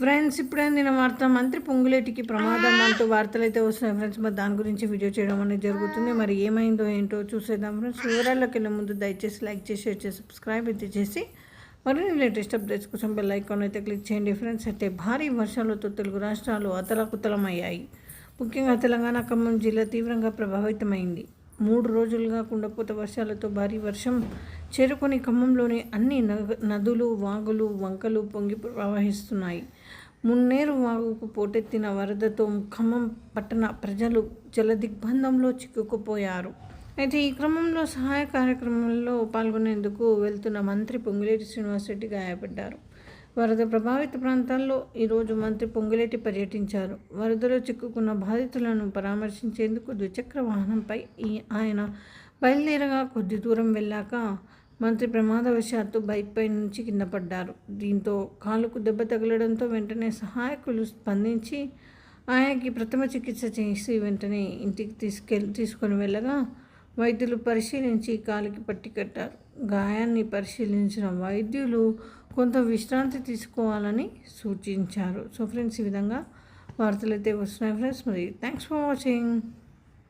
Friends ఇప్పుడే నేను వార్త మంత్రి పొంగులేటికి ప్రమాదం అంటూ వార్తలు అయితే వస్తున్నాయి ఫ్రెండ్స్. మరి దాని గురించి వీడియో చేయడం అనేది జరుగుతుంది. మరి ఏమైందో ఏంటో చూసేద్దాం ఫ్రెండ్స్. వివరాల్లోకి వెళ్ళే ముందు దయచేసి లైక్ చేసి షేర్ చేసి సబ్స్క్రైబ్ అయితే చేసి మరిన్ని లేటెస్ట్ అప్డేట్స్ కోసం బెల్ ఐకాన్ అయితే క్లిక్ చేయండి ఫ్రెండ్స్. అయితే భారీ వర్షాలతో తెలుగు రాష్ట్రాలు అతలకుతలమయ్యాయి. ముఖ్యంగా తెలంగాణ ఖమ్మం జిల్లా తీవ్రంగా ప్రభావితమైంది. మూడు రోజులుగా కుండపోత వర్షాలతో భారీ వర్షం చేరుకుని ఖమ్మంలోని అన్ని నగ నదులు వాగులు వంకలు పొంగి ప్రవహిస్తున్నాయి. మున్నేరు వాగుకు పోటెత్తిన వరదతో ఖమ్మం పట్టణ ప్రజలు జలదిగ్బంధంలో చిక్కుకుపోయారు. అయితే ఈ క్రమంలో సహాయ కార్యక్రమంలో పాల్గొనేందుకు వెళ్తున్న మంత్రి పొంగులేటి శ్రీనివాసరెడ్డి గాయపడ్డారు. వరద ప్రభావిత ప్రాంతాల్లో ఈరోజు మంత్రి పొంగులేటి పర్యటించారు. వరదలో చిక్కుకున్న బాధితులను పరామర్శించేందుకు ద్విచక్ర వాహనంపై ఈ ఆయన బయలుదేరగా కొద్ది దూరం వెళ్ళాక మంత్రి ప్రమాదవశాత్తు బైక్పై నుంచి కింద పడ్డారు. దీంతో కాలుకు దెబ్బ తగలడంతో వెంటనే సహాయకులు స్పందించి ఆయనకి ప్రథమ చికిత్స చేసి వెంటనే ఇంటికి తీసుకెళ్ళి తీసుకొని వెళ్ళగా వైద్యులు పరిశీలించి కాలికి పట్టి కట్టారు. గాయాన్ని పరిశీలించిన వైద్యులు కొంత విశ్రాంతి తీసుకోవాలని సూచించారు. సో ఫ్రెండ్స్ ఈ విధంగా వార్తలు అయితే వస్తున్నాయి. ఫ్రెండ్స్ మరి థ్యాంక్స్ ఫర్ వాచింగ్.